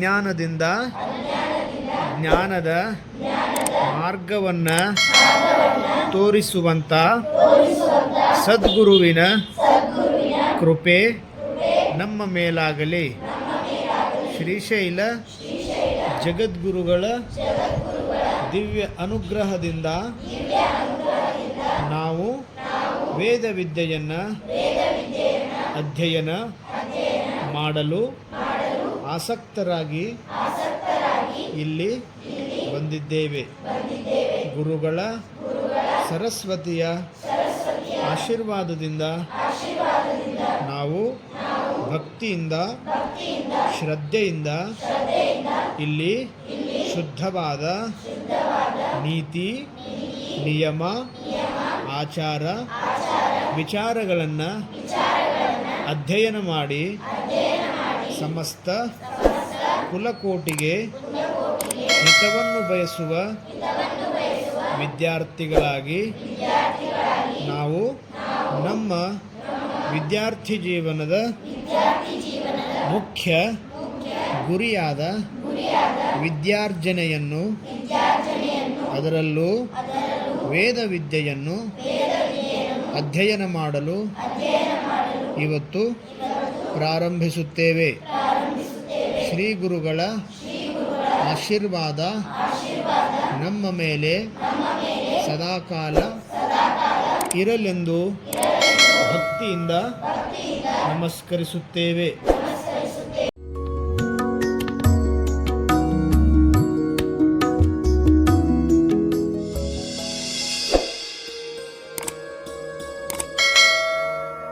ಅಜ್ಞಾನದಿಂದ ಜ್ಞಾನದ ಮಾರ್ಗವನ್ನು ತೋರಿಸುವಂಥ ಸದ್ಗುರುವಿನ ಕೃಪೆ ನಮ್ಮ ಮೇಲಾಗಲಿ. ಶ್ರೀಶೈಲ ಜಗದ್ಗುರುಗಳ ದಿವ್ಯ ಅನುಗ್ರಹದಿಂದ ನಾವು ವೇದ ವಿದ್ಯೆಯನ್ನು ಅಧ್ಯಯನ ಮಾಡಲು ಆಸಕ್ತರಾಗಿ ಇಲ್ಲಿ ಬಂದಿದ್ದೇವೆ. ಗುರುಗಳ ಸರಸ್ವತಿಯ ಆಶೀರ್ವಾದದಿಂದ ನಾವು ಭಕ್ತಿಯಿಂದ, ಶ್ರದ್ಧೆಯಿಂದ ಇಲ್ಲಿ ಶುದ್ಧವಾದ ನೀತಿ, ನಿಯಮ, ಆಚಾರ, ವಿಚಾರಗಳನ್ನು ಅಧ್ಯಯನ ಮಾಡಿ ಸಮಸ್ತ ಕುಲಕೋಟಿಗೆ ಹಿತವನ್ನು ಬಯಸುವ ವಿದ್ಯಾರ್ಥಿಗಳಾಗಿ ನಾವು ನಮ್ಮ ವಿದ್ಯಾರ್ಥಿ ಜೀವನದ ಮುಖ್ಯ ಗುರಿಯಾದ ವಿದ್ಯಾರ್ಜನೆಯನ್ನು ಅದರಲ್ಲೂ ವೇದ ವಿದ್ಯೆಯನ್ನು ಅಧ್ಯಯನ ಮಾಡಲು ಇವತ್ತು ಪ್ರಾರಂಭಿಸುತ್ತೇವೆ. ಶ್ರೀ ಗುರುಗಳ ಆಶೀರ್ವಾದ ನಮ್ಮ ಮೇಲೆ ಸದಾಕಾಲ ಇರಲೆಂದು ಭಕ್ತಿಯಿಂದ ನಮಸ್ಕರಿಸುತ್ತೇವೆ.